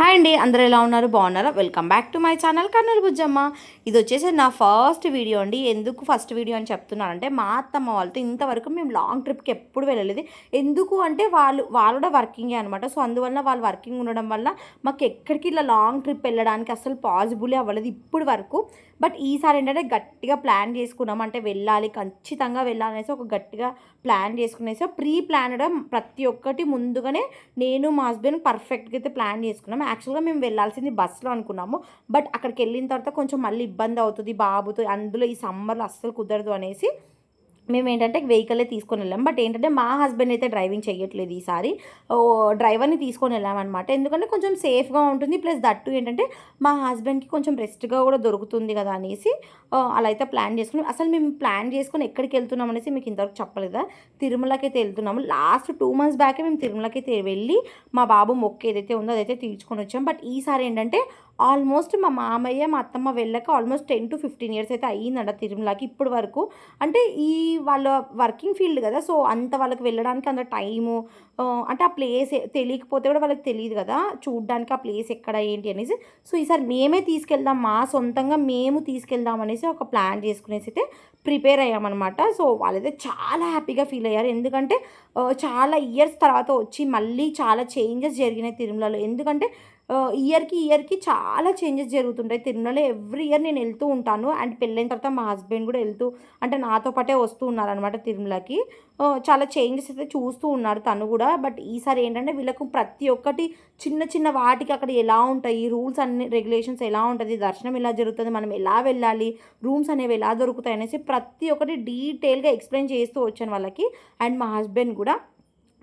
Hi అండి అందరూ ఎలా ఉన్నారు? బాగున్నారా? Welcome back to my channel Kurnool Bujjamma. ఇది వచ్చేసి నా ఫస్ట్ వీడియో అండి. ఎందుకు ఫస్ట్ వీడియో అని చెప్తున్నానంటే మా అత్తమ్మ వాళ్ళతో ఇంతవరకు మేము లాంగ్ ట్రిప్కి ఎప్పుడు వెళ్ళలేదు. ఎందుకు అంటే వాళ్ళు వాళ్ళు కూడా వర్కింగే అనమాట సో అందువల్ల వాళ్ళు వర్కింగ్ ఉండడం వల్ల మాకు ఎక్కడికి ఇలా లాంగ్ ట్రిప్ వెళ్ళడానికి అసలు పాసిబులే అవ్వలేదు ఇప్పుడు వరకు. బట్ ఈసారి ఏంటంటే గట్టిగా ప్లాన్ చేసుకున్నాం. అంటే వెళ్ళాలి ఖచ్చితంగా వెళ్ళాలనేసి ఒక గట్టిగా ప్లాన్ చేసుకునేసి ప్రీ ప్లాన్డ్ ప్రతి ఒక్కటి ముందుగానే నేను మా హస్బెండ్ పర్ఫెక్ట్గా అయితే ప్లాన్ చేసుకున్నాము. యాక్చువల్గా మేము వెళ్ళాల్సింది బస్సులో అనుకున్నాము. బట్ అక్కడికి వెళ్ళిన తర్వాత కొంచెం మళ్ళీ ఇబ్బంది అవుతుంది బాబుతో అందులో ఈ సమ్మర్లో అస్సలు కుదరదు అనేసి మేము ఏంటంటే వెహికలే తీసుకొని వెళ్ళాం. బట్ ఏంటంటే మా హస్బెండ్ అయితే డ్రైవింగ్ చేయట్లేదు ఈసారి. ఓ, డ్రైవర్ని తీసుకొని వెళ్ళామన్నమాట ఎందుకంటే కొంచెం సేఫ్గా ఉంటుంది. ప్లస్ దట్టు ఏంటంటే మా హస్బెండ్కి కొంచెం రెస్ట్గా కూడా దొరుకుతుంది కదా అనేసి అలా అయితే ప్లాన్ చేసుకుని అసలు మేము ప్లాన్ చేసుకొని ఎక్కడికి వెళ్తున్నాం అనేసి మీకు ఇంతవరకు చెప్పలేదా? తిరుమలకి అయితే వెళ్తున్నాము. లాస్ట్ టూ మంత్స్ బ్యాకే మేము తిరుమలకి అయితే వెళ్ళి మా బాబు మొక్క ఏదైతే ఉందో అదైతే తీర్చుకొని వచ్చాం. బట్ ఈసారి ఏంటంటే ఆల్మోస్ట్ మా మామయ్య మా అత్తమ్మ వెళ్ళక almost ten to fifteen years అయితే అయ్యిందంట తిరుమలకి ఇప్పటి వరకు. అంటే ఈ వాళ్ళ వర్కింగ్ ఫీల్డ్ కదా సో అంత వాళ్ళకి వెళ్ళడానికి అంత టైము అంటే ఆ ప్లేస్ తెలియకపోతే కూడా వాళ్ళకి తెలియదు కదా చూడడానికి ఆ ప్లేస్ ఎక్కడ ఏంటి అనేసి. సో ఈసారి మేమే తీసుకెళ్దాం మా సొంతంగా మేము తీసుకెళ్దాం అనేసి ఒక ప్లాన్ చేసుకునేసి అయితే ప్రిపేర్ అయ్యామన్నమాట. సో వాళ్ళైతే చాలా హ్యాపీగా ఫీల్ అయ్యారు. ఎందుకంటే చాలా ఇయర్స్ తర్వాత వచ్చి మళ్ళీ చాలా చేంజెస్ జరిగినాయి తిరుమలలో. ఎందుకంటే ఇయర్కి ఇయర్కి చాలా చేంజెస్ జరుగుతుంటాయి. తిరుమలలో ఎవ్రీ ఇయర్ నేను వెళ్తూ ఉంటాను. అండ్ పెళ్ళైన తర్వాత మా హస్బెండ్ కూడా వెళ్తూ అంటే నాతో పాటే వస్తూ ఉన్నారనమాట తిరుమలకి. చాలా చేంజెస్ అయితే చూస్తూ ఉన్నారు తను కూడా. బట్ ఈసారి ఏంటంటే వీళ్ళకు ప్రతి ఒక్కటి చిన్న చిన్న వాటికి అక్కడ ఎలా ఉంటాయి? రూల్స్ అన్ని రెగ్యులేషన్స్ ఎలా ఉంటుంది? దర్శనం ఎలా జరుగుతుంది? మనం ఎలా వెళ్ళాలి? రూమ్స్ అనేవి ఎలా దొరుకుతాయి? అనేసి ప్రతి ఒక్కటి డీటెయిల్గా ఎక్స్ప్లెయిన్ చేస్తూ వచ్చాను వాళ్ళకి. అండ్ మా హస్బెండ్ కూడా.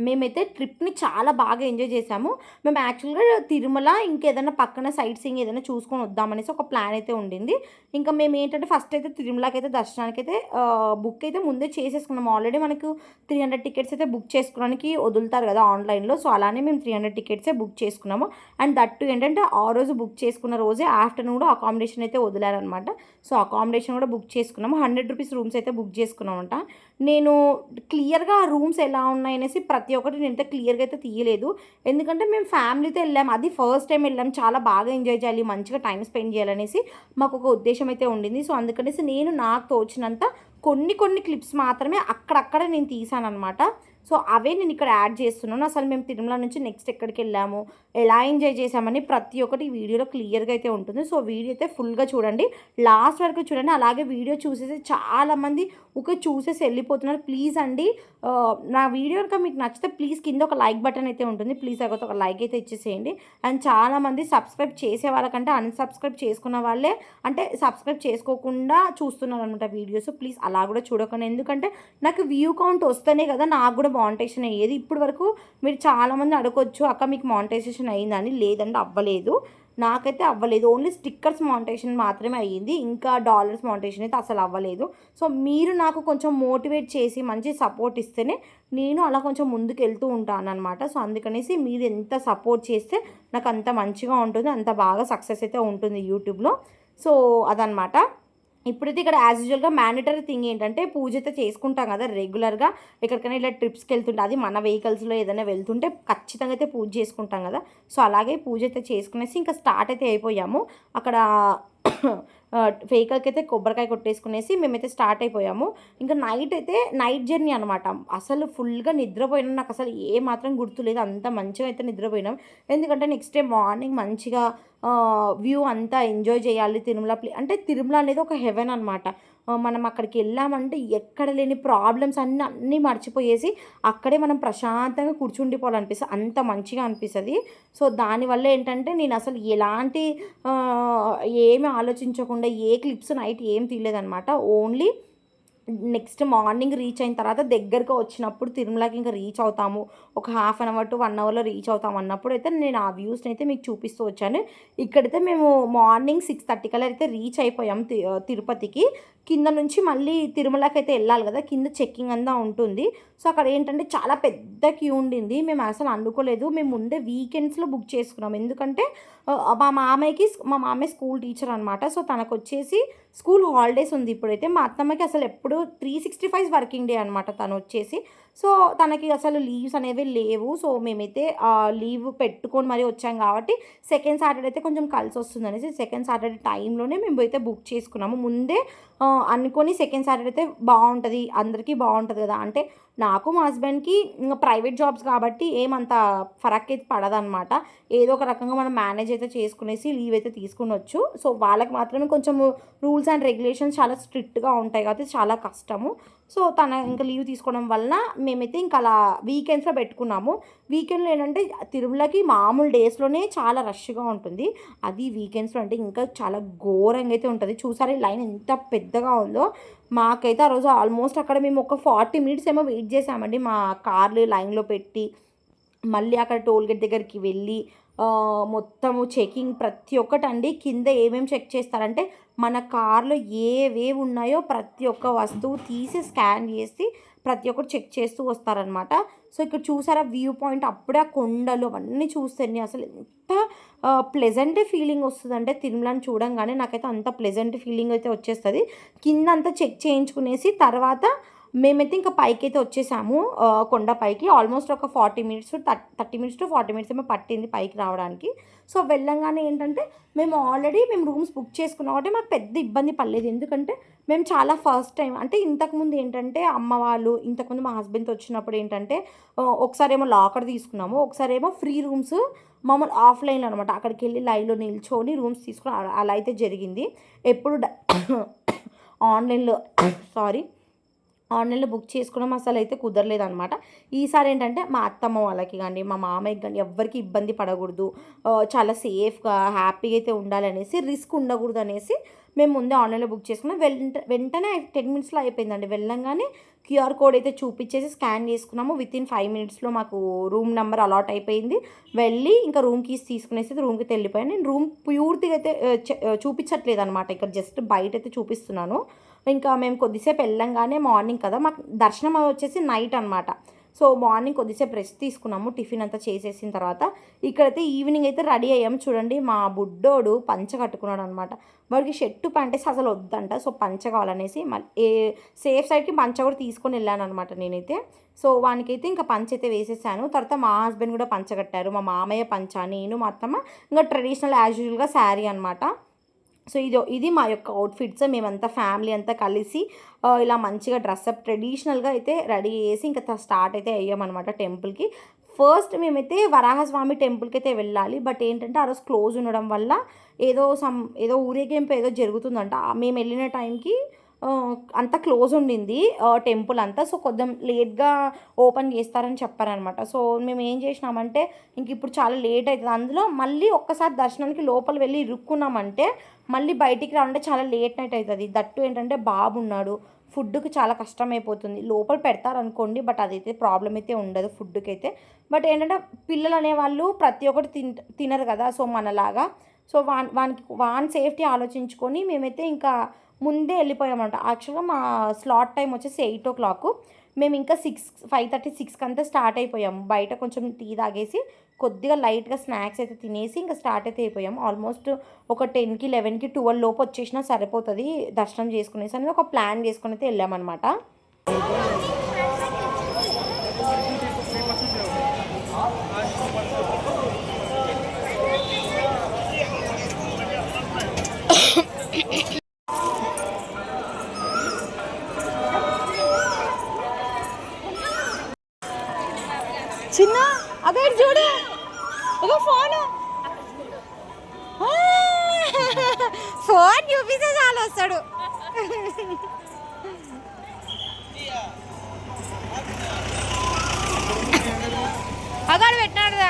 మేమైతే ట్రిప్ని చాలా బాగా ఎంజాయ్ చేసాము. మేము యాక్చువల్గా తిరుమల ఇంకేదైనా పక్కన సైట్ సీయింగ్ ఏదైనా చూసుకొని వద్దామనేసి ఒక ప్లాన్ అయితే ఉండింది. ఇంకా మేము ఏంటంటే ఫస్ట్ అయితే తిరుమలకి అయితే దర్శనానికి అయితే బుక్ అయితే ముందే చేసేసుకున్నాము. ఆల్రెడీ మనకు త్రీ హండ్రెడ్ టికెట్స్ అయితే బుక్ చేసుకోవడానికి వదులుతారు కదా ఆన్లైన్లో. సో అలానే మేము త్రీ హండ్రెడ్ టికెట్సే బుక్ చేసుకున్నాము. అండ్ దట్టు ఏంటంటే ఆ రోజు బుక్ చేసుకున్న రోజే ఆఫ్టర్నూన్ కూడా అకామిడేషన్ అయితే వదిలారనమాట. సో అకామిడేషన్ కూడా బుక్ చేసుకున్నాము. హండ్రెడ్ రూపీస్ రూమ్స్ అయితే బుక్ చేసుకున్నామంట. నేను క్లియర్గా ఆ రూమ్స్ ఎలా ఉన్నాయనేసి ప్రతి ఒక్కటి నేను అయితే క్లియర్గా అయితే తీయలేదు. ఎందుకంటే మేము ఫ్యామిలీతో వెళ్ళాం. అది ఫస్ట్ టైం వెళ్ళాం. చాలా బాగా ఎంజాయ్ చేయాలి మంచిగా టైం స్పెండ్ చేయాలనేసి మాకు ఒక ఉద్దేశం అయితే ఉండింది. సో అందుకనేసి నేను నాకు తోచినంత కొన్ని కొన్ని క్లిప్స్ మాత్రమే అక్కడక్కడ నేను తీసాను అనమాట సో అవే నేను ఇక్కడ యాడ్ చేస్తున్నాను. అసలు మేము తిరుమల నుంచి నెక్స్ట్ ఎక్కడికి వెళ్ళాము ఎలా ఎంజాయ్ చేసామని ప్రతి ఒక్కటి వీడియోలో క్లియర్గా అయితే ఉంటుంది. సో వీడియో అయితే ఫుల్గా చూడండి. లాస్ట్ వరకు చూడండి. అలాగే వీడియో చూసేసి చాలామంది ఒక చూసేసి వెళ్ళిపోతున్నారు. ప్లీజ్ అండి నా వీడియో కనుక మీకు నచ్చితే ప్లీజ్ కింద ఒక లైక్ బటన్ అయితే ఉంటుంది. ప్లీజ్ అక్కడ ఒక లైక్ అయితే ఇచ్చేసేయండి. అండ్ చాలామంది సబ్స్క్రైబ్ చేసే వాళ్ళకంటే అన్సబ్స్క్రైబ్ చేసుకున్న వాళ్ళే అంటే సబ్స్క్రైబ్ చేసుకోకుండా చూస్తున్నారు అనమాట వీడియోస్ ప్లీజ్ అలా కూడా చూడకండి. ఎందుకంటే నాకు వ్యూ కౌంట్ వస్తేనే కదా నాకు కూడా మానిటైజేషన్ అయ్యేది. ఇప్పుడు వరకు మీరు చాలామంది అడగొచ్చు అక్క మీకు మానిటైజేషన్ అయ్యిందని లేదంటే అవ్వలేదు. నాకైతే అవ్వలేదు. ఓన్లీ స్టిక్కర్స్ మానిటైజేషన్ మాత్రమే అయ్యింది. ఇంకా డాలర్స్ మానిటైజేషన్ అయితే అసలు అవ్వలేదు. సో మీరు నాకు కొంచెం మోటివేట్ చేసి మంచి సపోర్ట్ ఇస్తేనే నేను అలా కొంచెం ముందుకు వెళ్తూ ఉంటాను అనమాట సో అందుకనేసి మీరు ఎంత సపోర్ట్ చేస్తే నాకు అంత మంచిగా ఉంటుంది అంత బాగా సక్సెస్ అయితే ఉంటుంది యూట్యూబ్లో సో అదనమాట ఇప్పుడైతే ఇక్కడ యాజ్ యూజువల్గా మ్యాండటరీ థింగ్ ఏంటంటే పూజ అయితే చేసుకుంటాం కదా రెగ్యులర్గా ఎక్కడికైనా ఇలా ట్రిప్స్కి వెళ్తుంటే అది మన వెహికల్స్లో ఏదైనా వెళ్తుంటే ఖచ్చితంగా అయితే పూజ చేసుకుంటాం కదా. సో అలాగే పూజ అయితే చేసుకునేసి ఇంకా స్టార్ట్ అయితే అయిపోయాము. అక్కడ వెహికల్కి అయితే కొబ్బరికాయ కొట్టేసుకునేసి మేమైతే స్టార్ట్ అయిపోయాము. ఇంకా నైట్ అయితే నైట్ జర్నీ అనమాట అసలు ఫుల్గా నిద్రపోయినా. నాకు అసలు ఏ మాత్రం గుర్తులేదు అంత మంచిగా అయితే నిద్రపోయినాం. ఎందుకంటే నెక్స్ట్ డే మార్నింగ్ మంచిగా వ్యూ అంతా ఎంజాయ్ చేయాలి. తిరుమల ప్లే అంటే తిరుమల అనేది ఒక హెవెన్ అనమాట మనం అక్కడికి వెళ్ళామంటే ఎక్కడ లేని ప్రాబ్లమ్స్ అన్నీ అన్నీ మర్చిపోయేసి అక్కడే మనం ప్రశాంతంగా కూర్చుండిపోవాలనిపిస్తుంది అంత మంచిగా అనిపిస్తుంది. సో దానివల్ల ఏంటంటే నేను అసలు ఎలాంటి ఏమి ఆలోచించకుండా ఏ క్లిప్స్ నైట్ ఏం తీయలేదనమాట ఓన్లీ నెక్స్ట్ మార్నింగ్ రీచ్ అయిన తర్వాత దగ్గరకు వచ్చినప్పుడు తిరుమలకి ఇంకా రీచ్ అవుతాము. ఒక half an hour to one అవర్లో రీచ్ అవుతాం అన్నప్పుడు అయితే నేను ఆ వ్యూస్ని అయితే మీకు చూపిస్తూ వచ్చాను. ఇక్కడైతే మేము మార్నింగ్ సిక్స్ థర్టీ కల్లా అయితే రీచ్ అయిపోయాం తి- తిరుపతికి. కింద నుంచి మళ్ళీ తిరుమలకి అయితే వెళ్ళాలి కదా కింద చెక్కింగ్ అంతా ఉంటుంది. సో అక్కడ ఏంటంటే చాలా పెద్ద క్యూ ఉండింది. మేము అసలు అనుకోలేదు. మేము ముందే వీకెండ్స్లో బుక్ చేసుకున్నాం. ఎందుకంటే మా మామయ్యకి మా మామయ్య స్కూల్ టీచర్ అనమాట సో తనకు వచ్చేసి స్కూల్ హాలిడేస్ ఉంది ఇప్పుడైతే. మా అత్తమ్మకి అసలు ఎప్పుడు three sixty five working day అనమాట తను వచ్చేసి. సో తనకి అసలు లీవ్స్ అనేవి లేవు. సో మేమైతే లీవ్ పెట్టుకొని మరీ వచ్చాం కాబట్టి సెకండ్ సాటర్డే అయితే కొంచెం కలిసి వస్తుంది అనేసి సెకండ్ సాటర్డే టైంలోనే మేము అయితే బుక్ చేసుకున్నాము. ముందే అనుకొని సెకండ్ సాటర్డే అయితే బాగుంటుంది అందరికీ బాగుంటుంది కదా. అంటే నాకు మా హస్బెండ్కి ఇంకా ప్రైవేట్ జాబ్స్ కాబట్టి ఏమంత ఫరక్ అయితే పడదనమాట ఏదో ఒక రకంగా మనం మేనేజ్ అయితే చేసుకునేసి లీవ్ అయితే తీసుకునొచ్చు. సో వాళ్ళకి మాత్రమే కొంచెం రూల్స్ అండ్ రెగ్యులేషన్స్ చాలా స్ట్రిక్ట్గా ఉంటాయి కాబట్టి చాలా కష్టము. సో తన ఇంకా లీవ్ తీసుకోవడం వలన మేమైతే ఇంకా అలా వీకెండ్స్లో పెట్టుకున్నాము. వీకెండ్లో ఏంటంటే తిరుమలకి మామూలు డేస్లోనే చాలా రష్గా ఉంటుంది. అది వీకెండ్స్లో అంటే ఇంకా చాలా ఘోరంగా అయితే ఉంటుంది. చూసారా లైన్ ఎంత పెద్దగా ఉందో? మాకైతే ఆ రోజు ఆల్మోస్ట్ అక్కడ మేము ఒక ఫార్టీ మినిట్స్ ఏమో వెయిట్ చేసామండి మా కార్లు లైన్లో పెట్టి మళ్ళీ అక్కడ టోల్గేట్ దగ్గరికి వెళ్ళి మొత్తము చెకింగ్ ప్రతి ఒక్కటి అండి కింద ఏమేమి చెక్ చేస్తారంటే మన కార్లో ఏవేవి ఉన్నాయో ప్రతి ఒక్క వస్తువు తీసి స్కాన్ చేసి ప్రతి ఒక్కటి చెక్ చేస్తూ వస్తారనమాట సో ఇక్కడ చూసారా వ్యూ పాయింట్? అప్పుడే ఆ కొండలు అవన్నీ చూస్తాను అసలు ఎంత ప్లెజెంట్ ఫీలింగ్ వస్తుందంటే తిరుమలని చూడంగానే నాకైతే అంత ప్లెజెంట్ ఫీలింగ్ అయితే వచ్చేస్తుంది. కింద అంతా చెక్ చేయించుకునేసి తర్వాత మేమైతే ఇంకా పైకి అయితే వచ్చేసాము కొండ పైకి. ఆల్మోస్ట్ ఒక forty minutes thirty minutes to forty minutes ఏమో పట్టింది పైకి రావడానికి. సో వెళ్ళంగానే ఏంటంటే మేము ఆల్రెడీ మేము రూమ్స్ బుక్ చేసుకున్నాం కాబట్టి మాకు పెద్ద ఇబ్బంది పడలేదు. ఎందుకంటే మేము చాలా ఫస్ట్ టైం అంటే ఇంతకుముందు ఏంటంటే అమ్మ వాళ్ళు ఇంతకుముందు మా హస్బెండ్తో వచ్చినప్పుడు ఏంటంటే ఒకసారి ఏమో లాకర్ తీసుకున్నాము. ఒకసారి ఏమో ఫ్రీ రూమ్స్ మామూలు ఆఫ్లైన్లో అనమాట అక్కడికి వెళ్ళి లైవ్లో నిల్చొని రూమ్స్ తీసుకుని అలా- అలా అయితే జరిగింది. ఎప్పుడు ఆన్లైన్లో సారీ ఆన్లైన్లో బుక్ చేసుకోవడం అసలు అయితే కుదరలేదు అనమాట ఈసారి ఏంటంటే మా అత్తమ్మ వాళ్ళకి కానీ మా మామయ్యకి కానీ ఎవ్వరికి ఇబ్బంది పడకూడదు. చాలా సేఫ్గా హ్యాపీగా అయితే ఉండాలనేసి రిస్క్ ఉండకూడదు అనేసి మేము ముందే ఆన్లైన్లో బుక్ చేసుకున్నాం. వెంట వెంటనే టెన్ మినిట్స్లో అయిపోయిందండి. వెళ్ళంగానే క్యూఆర్ కోడ్ అయితే చూపించేసి స్కాన్ చేసుకున్నాము. విత్ ఇన్ ఫైవ్ మినిట్స్లో మాకు రూమ్ నెంబర్ అలాట్ అయిపోయింది. వెళ్ళి ఇంకా రూమ్ కీస్ తీసుకునేసి రూమ్కి వెళ్ళిపోయాను. నేను రూమ్ పూర్తిగా అయితే చూపించట్లేదు అనమాట ఇక్కడ జస్ట్ బయట అయితే చూపిస్తున్నాను. ఇంకా మేము కొద్దిసేపు వెళ్ళంగానే మార్నింగ్ కదా మాకు దర్శనం వచ్చేసి నైట్ అనమాట సో మార్నింగ్ కొద్దిసేపు రెస్ట్ తీసుకున్నాము టిఫిన్ అంతా చేసేసిన తర్వాత. ఇక్కడైతే ఈవినింగ్ అయితే రెడీ అయ్యాము చూడండి మా బుడ్డోడు పంచ కట్టుకున్నాడు అనమాట వాడికి షర్టు ప్యాంట్ అసలు వద్దంట సో పంచ కావాలనేసి మళ్ళీ ఏ సేఫ్ సైడ్కి పంచ కూడా తీసుకొని వెళ్ళాను అనమాట నేనైతే. సో వానికైతే ఇంకా పంచ అయితే వేసేసాను. తర్వాత మా హస్బెండ్ కూడా పంచ కట్టారు మా మామయ్య పంచ నేను మా అత్తమ్మ ఇంకా ట్రెడిషనల్ యాజ్ యూజువల్గా శారీ అనమాట సో ఇది ఇది మా యొక్క అవుట్ఫిట్స్ మేమంతా ఫ్యామిలీ అంతా కలిసి ఇలా మంచిగా డ్రెస్అప్ ట్రెడిషనల్గా అయితే రెడీ చేసి ఇంకా స్టార్ట్ అయితే అయ్యామన్నమాట టెంపుల్కి ఫస్ట్ మేమైతే వరాహస్వామి టెంపుల్కి అయితే వెళ్ళాలి. బట్ ఏంటంటే ఆ రోజు క్లోజ్ ఉండడం వల్ల ఏదో సమ్ ఏదో ఊరేగింపు ఏదో జరుగుతుందంట. మేము వెళ్ళిన టైంకి అంత అంతా క్లోజ్ ఉండింది టెంపుల్ అంతా. సో కొంచెం లేట్గా ఓపెన్ చేస్తారని చెప్పారనమాట సో మేము ఏం చేసినామంటే ఇంక ఇప్పుడు చాలా లేట్ అవుతుంది అందులో మళ్ళీ ఒక్కసారి దర్శనానికి లోపల వెళ్ళి ఇరుక్కున్నామంటే మళ్ళీ బయటికి రావాలంటే చాలా లేట్ నైట్ అవుతుంది. దట్టు ఏంటంటే బాబు ఉన్నాడు. ఫుడ్కి చాలా కష్టమైపోతుంది. లోపల పెడతారనుకోండి బట్ అదైతే ప్రాబ్లం అయితే ఉండదు ఫుడ్కి అయితే బట్ ఏంటంటే పిల్లలు అనేవాళ్ళు ప్రతి ఒక్కటి తిన్ తినరు కదా సో మనలాగా. సో వాన్ వానికి వాన్ సేఫ్టీ ఆలోచించుకొని మేమైతే ఇంకా ముందే వెళ్ళిపోయామన్నమాట. యాక్చువల్గా మా స్లాట్ టైం వచ్చేసి ఎయిట్ ఓ క్లాక్ మేము ఇంకా సిక్స్ ఫైవ్ థర్టీ సిక్స్కి అంతా స్టార్ట్ అయిపోయాము బయట కొంచెం టీ తాగేసి కొద్దిగా లైట్గా స్నాక్స్ అయితే తినేసి ఇంకా స్టార్ట్ అయితే అయిపోయాం. ఆల్మోస్ట్ ఒక టెన్కి లెవెన్కి ట్వెల్వ్ లోపు వచ్చేసినా సరిపోతుంది దర్శనం చేసుకునేసి అనేది ఒక ప్లాన్ చేసుకుని అయితే వెళ్ళామన్నమాట. ఫోన్ చూపిస్తే చాలు వస్తాడు. అగాడు పెట్టినాడుదా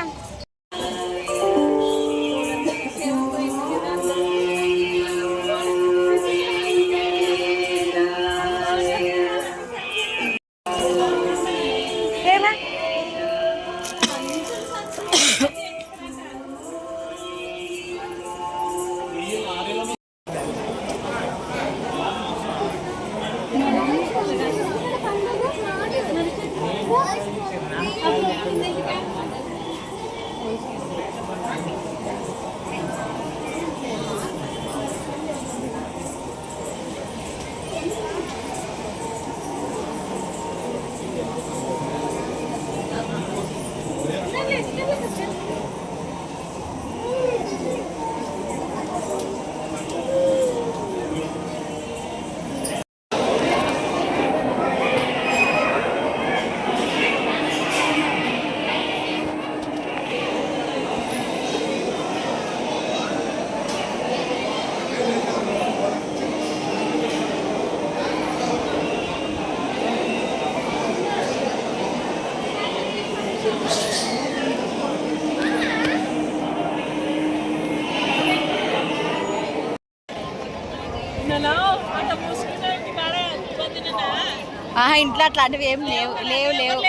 ఆహా ఇంట్లో అట్లాంటివి ఏం లేవు. లేవు లేవు.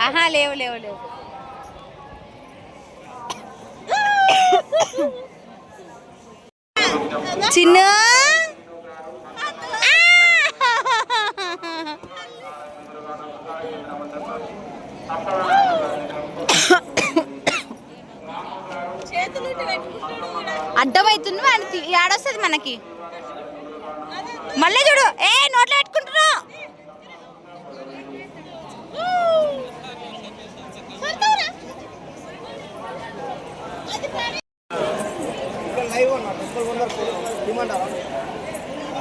ఆహా లేవు లేవు లేవు. చిన్న! మనకి? మళ్ళీ చూడు. ఏ నోట్లో పెట్టుకుంటున్నా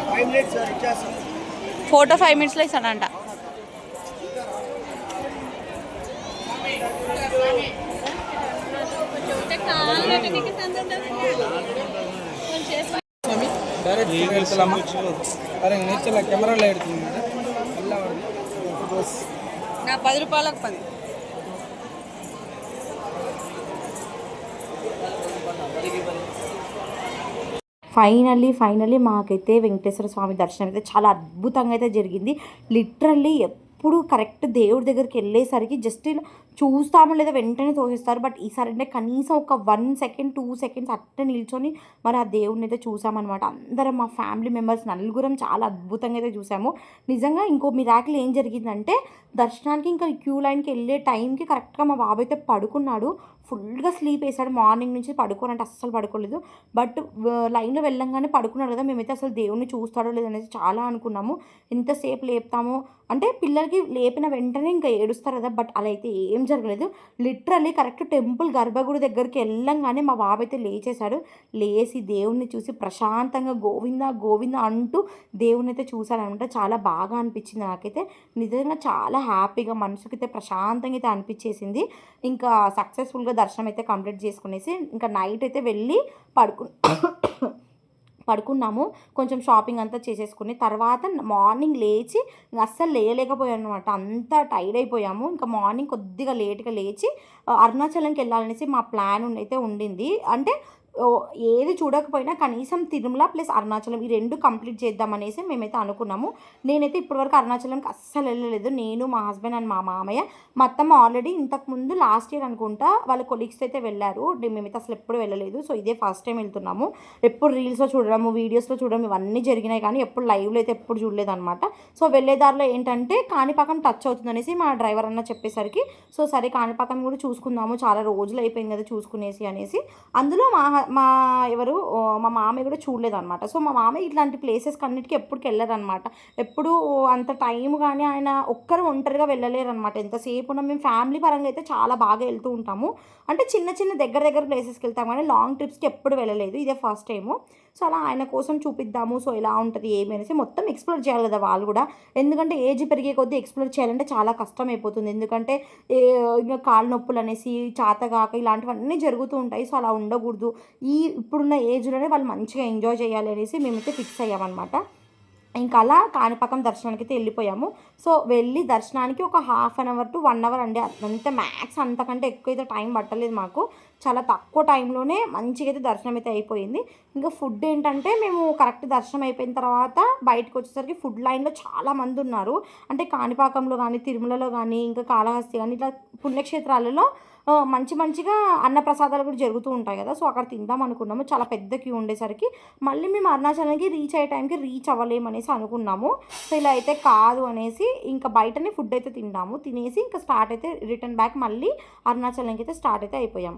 ఫైవ్ మినిట్స్ ఫోటో ఫైవ్ మినిట్స్లో ఇస్తాడంట. ఫైనల్లీ ఫైనల్లీ మాకైతే వెంకటేశ్వర స్వామి దర్శనం అయితే చాలా అద్భుతంగా అయితే జరిగింది. లిటరల్లీ ఎప్పుడు కరెక్ట్ దేవుడి దగ్గరికి వెళ్ళేసరికి జస్ట్ చూస్తామో లేదా వెంటనే తోసేస్తారు. బట్ ఈసారి అంటే కనీసం ఒక వన్ సెకండ్ టూ సెకండ్స్ అట్ట నిల్చొని మరి ఆ దేవుడిని అయితే చూసామన్నమాట. అందరం మా ఫ్యామిలీ మెంబర్స్ నలుగురం చాలా అద్భుతంగా అయితే చూసాము. నిజంగా ఇంకో మిరాకిల్ ఏం జరిగిందంటే దర్శనానికి ఇంకా క్యూ లైన్కి వెళ్ళే టైంకి కరెక్ట్గా మా బాబు అయితే పడుకున్నాడు. ఫుల్గా స్లీప్ వేసాడు మార్నింగ్ నుంచి పడుకోనంటే అస్సలు పడుకోలేదు. బట్ లైన్లో వెళ్ళంగానే పడుకున్నాడు కదా మేమైతే అసలు దేవుణ్ణి చూస్తాడో లేదనేసి చాలా అనుకున్నాము. ఎంతసేపు లేపుతాము? అంటే పిల్లలకి లేపిన వెంటనే ఇంకా ఏడుస్తారు కదా బట్ అలా అయితే ఏం జరగలేదు. లిటరల్లీ కరెక్ట్ టెంపుల్ గర్భగుడి దగ్గరికి వెళ్ళంగానే మా బాబు అయితే లేచేశాడు. లేచి దేవుణ్ణి చూసి ప్రశాంతంగా గోవింద గోవింద అంటూ దేవుణ్ణి అయితే చూశాడనమాట. చాలా బాగా అనిపించింది నాకైతే. నిజంగా చాలా హ్యాపీగా మనసుకైతే ప్రశాంతంగా అయితే అనిపించేసింది. ఇంకా సక్సెస్ఫుల్గా దర్శనం అయితే కంప్లీట్ చేసుకునేసి ఇంకా నైట్ అయితే వెళ్ళి పడుకు పడుకున్నాము. కొంచెం షాపింగ్ అంతా చేసేసుకుని తర్వాత మార్నింగ్ లేచి అస్సలు లేయలేకపోయాను అనమాట అంతా టైర్డ్ అయిపోయాము. ఇంకా మార్నింగ్ కొద్దిగా లేట్గా లేచి అరుణాచలంకి వెళ్ళాలనేసి మా ప్లాన్ అయితే ఉండింది. అంటే ఏది చూడకపోయినా కనీసం తిరుమల ప్లస్ అరుణాచలం ఈ రెండు కంప్లీట్ చేద్దాం అనేసి మేమైతే అనుకున్నాము. నేనైతే ఇప్పటివరకు అరుణాచలంకి అస్సలు వెళ్ళలేదు. నేను మా హస్బెండ్ అండ్ మా మామయ్య. మా అత్తమ్మ ఆల్రెడీ ఇంతకుముందు లాస్ట్ ఇయర్ అనుకుంటా వాళ్ళ కొలీగ్స్ అయితే వెళ్ళారు. మేమైతే అసలు ఎప్పుడు వెళ్ళలేదు. సో ఇదే ఫస్ట్ టైం వెళ్తున్నాము. ఎప్పుడు రీల్స్లో చూడడము వీడియోస్లో చూడడం ఇవన్నీ జరిగినాయి కానీ ఎప్పుడు లైవ్లో అయితే ఎప్పుడు చూడలేదు అనమాట సో వెళ్ళే దారిలో ఏంటంటే కాణిపాకం టచ్ అవుతుంది అనేసి మా డ్రైవర్ అన్న చెప్పేసరికి సో సరే కాణిపాకం కూడా చూసుకుందాము. చాలా రోజులు అయిపోయింది కదా చూసుకునేసి అనేసి. అందులో మా మా ఎవరు మా మామయ్య కూడా చూడలేదు అనమాట సో మా మామయ్య ఇట్లాంటి ప్లేసెస్కి అన్నిటికీ ఎప్పటికి వెళ్ళరనమాట ఎప్పుడు అంత టైం కానీ ఆయన ఒక్కరు ఒంటరిగా వెళ్ళలేరు అనమాట ఎంతసేపు ఉన్నా మేము ఫ్యామిలీ పరంగా అయితే చాలా బాగా వెళ్తూ ఉంటాము. అంటే చిన్న చిన్న దగ్గర దగ్గర ప్లేసెస్కి వెళ్తాం కానీ లాంగ్ ట్రిప్స్కి ఎప్పుడు వెళ్ళలేదు. ఇదే ఫస్ట్ టైము సో అలా ఆయన కోసం చూపిద్దాము. సో ఎలా ఉంటుంది ఏమి అనేసి మొత్తం ఎక్స్ప్లోర్ చేయాలి కదా వాళ్ళు కూడా. ఎందుకంటే ఏజ్ పెరిగే కొద్దీ ఎక్స్ప్లోర్ చేయాలంటే చాలా కష్టం అయిపోతుంది ఎందుకంటే ఇంకా కాళ్ళ నొప్పులు అనేసి చాతగాక ఇలాంటివన్నీ జరుగుతూ ఉంటాయి. సో అలా ఉండకూడదు. ఈ ఇప్పుడున్న ఏజ్లోనే వాళ్ళు మంచిగా ఎంజాయ్ చేయాలి అనేసి మేమైతే ఫిక్స్ అయ్యామన్నమాట. ఇంకా అలా కాణిపాకం దర్శనానికి అయితే వెళ్ళిపోయాము. సో వెళ్ళి దర్శనానికి ఒక half an hour to one hour అండి. అంత మ్యాక్స్ అంతకంటే ఎక్కువ అయితే టైం పట్టలేదు మాకు. చాలా తక్కువ టైంలోనే మంచిగా అయితే దర్శనం అయితే అయిపోయింది. ఇంకా ఫుడ్ ఏంటంటే మేము కరెక్ట్ దర్శనం అయిపోయిన తర్వాత బయటకు వచ్చేసరికి ఫుడ్ లైన్లో చాలా మంది ఉన్నారు. అంటే కాణిపాకంలో కానీ తిరుమలలో కానీ ఇంకా కాళహస్తి కానీ ఇట్లా పుణ్యక్షేత్రాలలో మంచి మంచిగా అన్నప్రసాదాలు కూడా జరుగుతూ ఉంటాయి కదా. సో అక్కడ తిందాం అనుకున్నాము. చాలా పెద్ద క్యూ ఉండేసరికి మళ్ళీ మేము అరుణాచలానికి రీచ్ అయ్యే టైంకి రీచ్ అవ్వలేమనేసి అనుకున్నాము. సో ఇలా అయితే కాదు అనేసి ఇంకా బయటనే ఫుడ్ అయితే తిన్నాము తినేసి ఇంకా స్టార్ట్ అయితే రిటర్న్ బ్యాక్ మళ్ళీ అరుణాచలంకి అయితే స్టార్ట్ అయితే అయిపోయాం.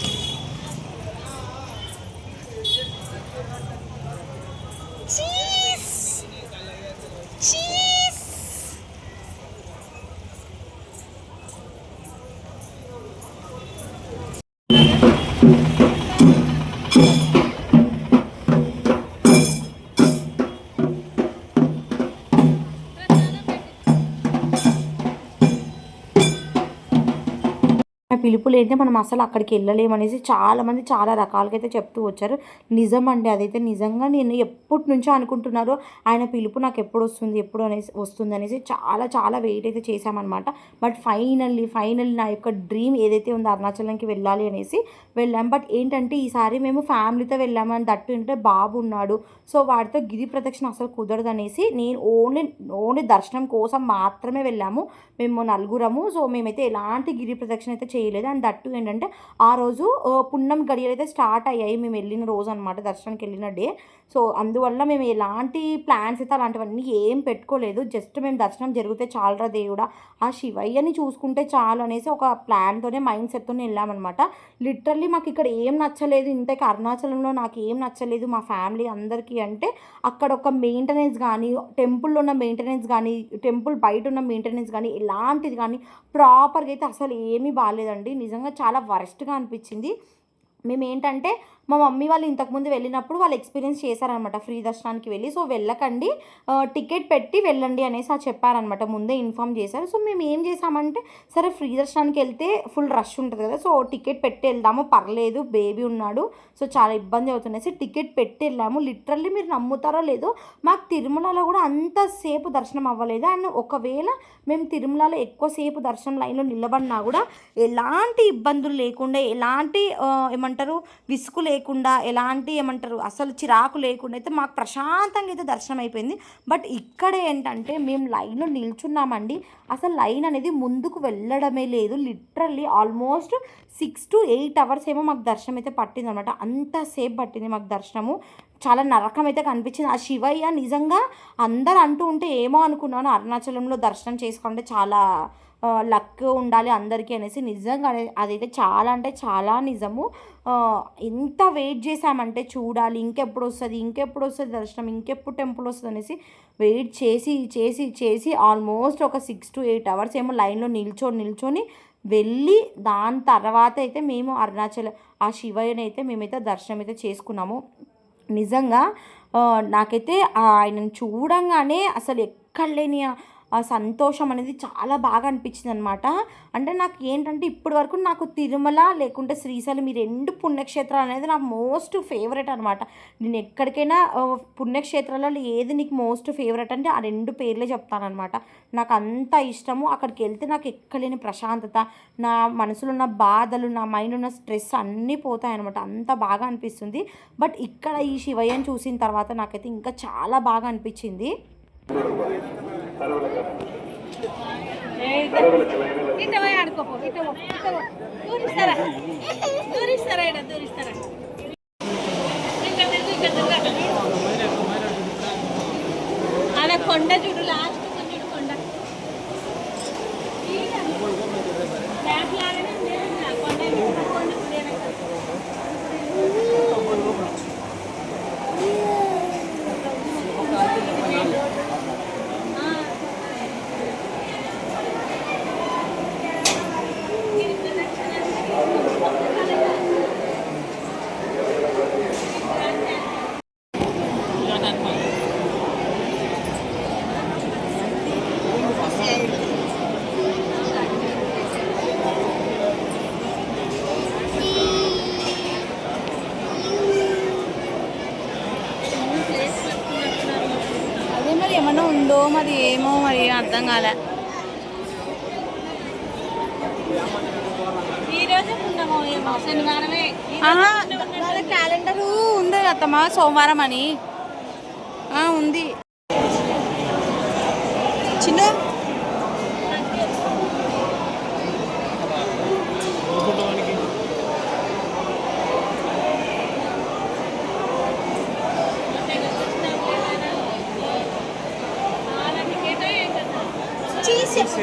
పిలుపు లేనిదే మనం అసలు అక్కడికి వెళ్ళలేమనేసి చాలామంది చాలా రకాలుగా అయితే చెప్తూ వచ్చారు. నిజం అండి అదైతే నిజంగా నేను ఎప్పటి నుంచో అనుకుంటున్నారో ఆయన పిలుపు నాకు ఎప్పుడు వస్తుంది ఎప్పుడు అనేసి వస్తుంది అనేసి చాలా చాలా వెయిట్ అయితే చేశామన్నమాట. బట్ ఫైనల్లీ ఫైనల్లీ నా యొక్క డ్రీమ్ ఏదైతే ఉందో అరుణాచలంకి వెళ్ళాలి అనేసి వెళ్ళాం. బట్ ఏంటంటే ఈసారి మేము ఫ్యామిలీతో వెళ్ళాము అని దట్టు ఏంటంటే బాబు ఉన్నాడు. సో వాడితో గిరి ప్రదక్షిణ అసలు కుదరదు అనేసి నేను ఓన్లీ ఓన్లీ దర్శనం కోసం మాత్రమే వెళ్ళాము. మేము నలుగురము. సో మేమైతే ఎలాంటి గిరి ప్రదక్షిణ అయితే చేయలేదు. అండ్ దట్టు ఏంటంటే ఆ రోజు పున్నం గడియలు అయితే స్టార్ట్ అయ్యాయి. మేము వెళ్ళిన రోజు అనమాట దర్శనానికి వెళ్ళిన డే. సో అందువల్ల మేము ఎలాంటి ప్లాన్స్ అయితే అలాంటివన్నీ ఏం పెట్టుకోలేదు. జస్ట్ మేము దర్శనం జరిగితే చాలరా దేవుడా ఆ శివయ్యని చూసుకుంటే చాలు అనేసి ఒక ప్లాన్తోనే మైండ్ సెట్తోనే వెళ్ళామన్నమాట. లిటరల్లీ మాకు ఇక్కడ ఏం నచ్చలేదు. ఇంతకీ అరుణాచలంలో నాకు ఏం నచ్చలేదు మా ఫ్యామిలీ అందరికీ అంటే అక్కడ ఒక మెయింటెనెన్స్ కానీ టెంపుల్లో ఉన్న మెయింటెనెన్స్ కానీ టెంపుల్ బయట ఉన్న మెయింటెనెన్స్ కానీ ఎలాంటిది కానీ ప్రాపర్గా అయితే అసలు ఏమీ బాగాలేదండి. నిజంగా చాలా వరస్ట్గా అనిపించింది. మేము ఏంటంటే మా మమ్మీ వాళ్ళు ఇంతకుముందు వెళ్ళినప్పుడు వాళ్ళు ఎక్స్పీరియన్స్ చేశారనమాట ఫ్రీ దర్శనానికి వెళ్ళి. సో వెళ్ళకండి. టికెట్ పెట్టి వెళ్ళండి అనేసి అది చెప్పారనమాట ముందే ఇన్ఫామ్ చేశారు. సో మేము ఏం చేసామంటే సరే ఫ్రీ దర్శనానికి వెళ్తే ఫుల్ రష్ ఉంటుంది కదా. సో టికెట్ పెట్టి వెళ్దాము. పర్లేదు బేబీ ఉన్నాడు. సో చాలా ఇబ్బంది అవుతుండేసి టికెట్ పెట్టి వెళ్ళాము. లిటరల్లీ మీరు నమ్ముతారో లేదో మాకు తిరుమలలో కూడా అంతసేపు దర్శనం అవ్వలేదు. అండ్ ఒకవేళ మేము తిరుమలలో ఎక్కువసేపు దర్శనం లైన్లో నిలబడినా కూడా ఎలాంటి ఇబ్బందులు లేకుండా ఎలాంటి ఏమంటారు విసుగు లేకుండా ఎలాంటి ఏమంటారు అసలు చిరాకు లేకుండా అయితే మాకు ప్రశాంతంగా అయితే దర్శనం అయిపోయింది. బట్ ఇక్కడ ఏంటంటే మేము లైన్లో నిల్చున్నామండి. అసలు లైన్ అనేది ముందుకు వెళ్ళడమే లేదు. Literally almost six to eight hours ఏమో మాకు దర్శనం అయితే పట్టింది అనమాట అంతసేపు పట్టింది మాకు దర్శనము. చాలా నరకం అయితే కనిపించింది. ఆ శివయ్య నిజంగా అందరు అంటూ ఉంటే ఏమో అనుకున్నాను. అరుణాచలంలో దర్శనం చేసుకుంటే చాలా లక్ ఉండాలి అందరికీ అనేసి నిజంగా అదైతే చాలా అంటే చాలా నిజము. ఎంత వెయిట్ చేసామంటే చూడాలి ఇంకెప్పుడు వస్తుంది ఇంకెప్పుడు వస్తుంది దర్శనం ఇంకెప్పుడు టెంపుల్ వస్తుంది అనేసి వెయిట్ చేసి చేసి చేసి ఆల్మోస్ట్ ఒక సిక్స్ టు ఎయిట్ అవర్స్ ఏమో లైన్లో నిల్చొని నిల్చొని వెళ్ళి దాని తర్వాత అయితే మేము అరుణాచల్ ఆ శివయ్యని అయితే మేమైతే దర్శనం అయితే చేసుకున్నాము. నిజంగా నాకైతే ఆయనను చూడంగానే అసలు ఎక్కడ లేని సంతోషం అనేది చాలా బాగా అనిపించింది అనమాట అంటే నాకు ఏంటంటే ఇప్పటి వరకు నాకు తిరుమల లేకుంటే శ్రీశైలం ఈ రెండు పుణ్యక్షేత్రాలు అనేది నాకు మోస్ట్ ఫేవరెట్ అనమాట నేను ఎక్కడికైనా పుణ్యక్షేత్రాలలో ఏది నీకు మోస్ట్ ఫేవరెట్ అంటే ఆ రెండు పేర్లే చెప్తానమాట నాకు అంత ఇష్టము. అక్కడికి వెళ్తే నాకు ఎక్కలేని ప్రశాంతత. నా మనసులో ఉన్న బాధలు నా మైండ్ ఉన్న స్ట్రెస్ అన్నీ పోతాయన్నమాట. అంత బాగా అనిపిస్తుంది. బట్ ఇక్కడ ఈ శివయ్యని చూసిన తర్వాత నాకైతే ఇంకా చాలా బాగా అనిపించింది. ఇట్ట కొండ చూడు లాస్ట్ చూడు కొండ ఈడ. మ్యాప్ లాగానే ఉంది కదా, కొండ చూడు, కొండ చూడు వెనక. ఆ. అదే మరి ఏమన్నా ఉందో మరి ఏమో మరి అర్థం కాలే ఈరోజు ఉన్నామో ఏమో శనివారమే క్యాలెండర్ ఉంది అత్తమ్మా సోమవారం అని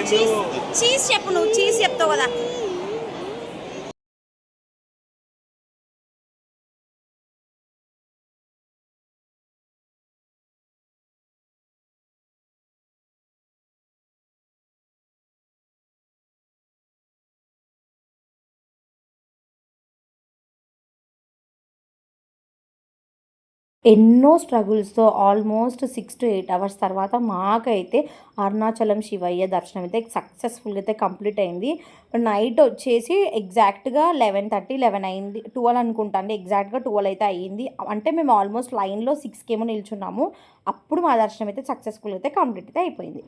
చీజ్ చెప్పు చీజ్ చీజ్ చెప్పు నువ్వు చీజ్ చెప్తావు కదా ఎన్నో స్ట్రగుల్స్తో almost six to eight hours తర్వాత మాకైతే అరుణాచలం శివయ్య దర్శనం అయితే సక్సెస్ఫుల్గా అయితే కంప్లీట్ అయింది. నైట్ వచ్చేసి ఎగ్జాక్ట్గా లెవెన్ థర్టీ లెవెన్ అయింది. ట్వెల్వ్ అనుకుంటా అండి. ఎగ్జాక్ట్గా ట్వెల్వ్ అయితే అయ్యింది అంటే మేము ఆల్మోస్ట్ లైన్లో సిక్స్కి ఏమో నిల్చున్నాము. అప్పుడు మా దర్శనం అయితే సక్సెస్ఫుల్ అయితే కంప్లీట్ అయితే అయిపోయింది.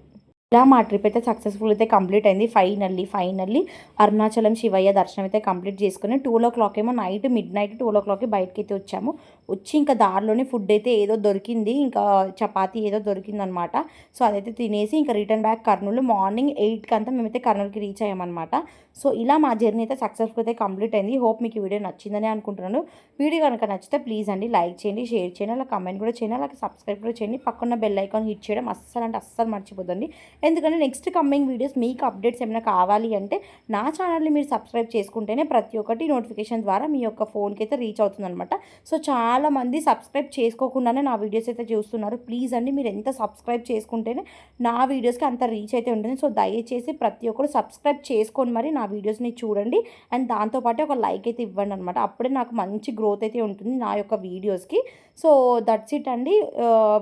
ఇలా మా ట్రిప్ అయితే సక్సెస్ఫుల్ అయితే కంప్లీట్ అయింది. ఫైనల్లీ ఫైనల్లీ అరుణాచలం శివయ్య దర్శనం అయితే కంప్లీట్ చేసుకుని టూ ఓ క్లాక్ ఏమో నైట్ మిడ్ నైట్ టూ ఓ క్లాక్కి బయటకి అయితే వచ్చాము. వచ్చి ఇంకా దారిలోనే ఫుడ్ అయితే ఏదో దొరికింది ఇంకా చపాతీ ఏదో దొరికిందనమాట. సో అదైతే తినేసి ఇంకా రిటర్న్ బ్యాక్ కర్నూలు మార్నింగ్ ఎయిట్కి అంతా మేమైతే కర్నూలుకి రీచ్ అయ్యామన్నమాట సో ఇలా మా జర్నీ అయితే సక్సెస్ఫుల్ అయితే కంప్లీట్ అయింది. హోప్ మీకు ఈ వీడియో నచ్చిందని అనుకుంటున్నాను. వీడియో కనుక నచ్చితే ప్లీజ్ అండి లైక్ చేయండి షేర్ చేయండి అలా కమెంట్ కూడా చేయండి అలాగే సబ్స్క్రైబ్ కూడా చేయండి. పక్కన బెల్ ఐకాన్ హిట్ చేయడం అస్సలు అంటే అస్సలు మర్చిపోదండి ఎందుకంటే నెక్స్ట్ కమింగ్ వీడియోస్ మీకు అప్డేట్స్ ఏమైనా కావాలి అంటే నా ఛానల్ని మీరు సబ్స్క్రైబ్ చేసుకుంటేనే ప్రతి ఒక్కటి నోటిఫికేషన్ ద్వారా మీ యొక్క ఫోన్కి అయితే రీచ్ అవుతుందన్నమాట సో చాలా మంది సబ్స్క్రైబ్ చేసుకోకుండానే నా వీడియోస్ అయితే చూస్తున్నారు. ప్లీజ్ అండి మీరు ఎంత సబ్స్క్రైబ్ చేసుకుంటేనే నా వీడియోస్కి అంత రీచ్ అయితే ఉంటుంది. సో దయచేసి ప్రతి ఒక్కరు సబ్స్క్రైబ్ చేసుకొని మరి నా వీడియోస్ని చూడండి. అండ్ దాంతోపాటు ఒక లైక్ అయితే ఇవ్వండి అనమాట అప్పుడే నాకు మంచి గ్రోత్ అయితే ఉంటుంది నా యొక్క వీడియోస్కి. సో దట్స్ ఇట్ అండి.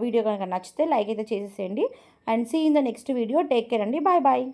వీడియో కనుక నచ్చితే లైక్ అయితే చేసేసేయండి. And see in the next video. Take care అండి. Bye bye.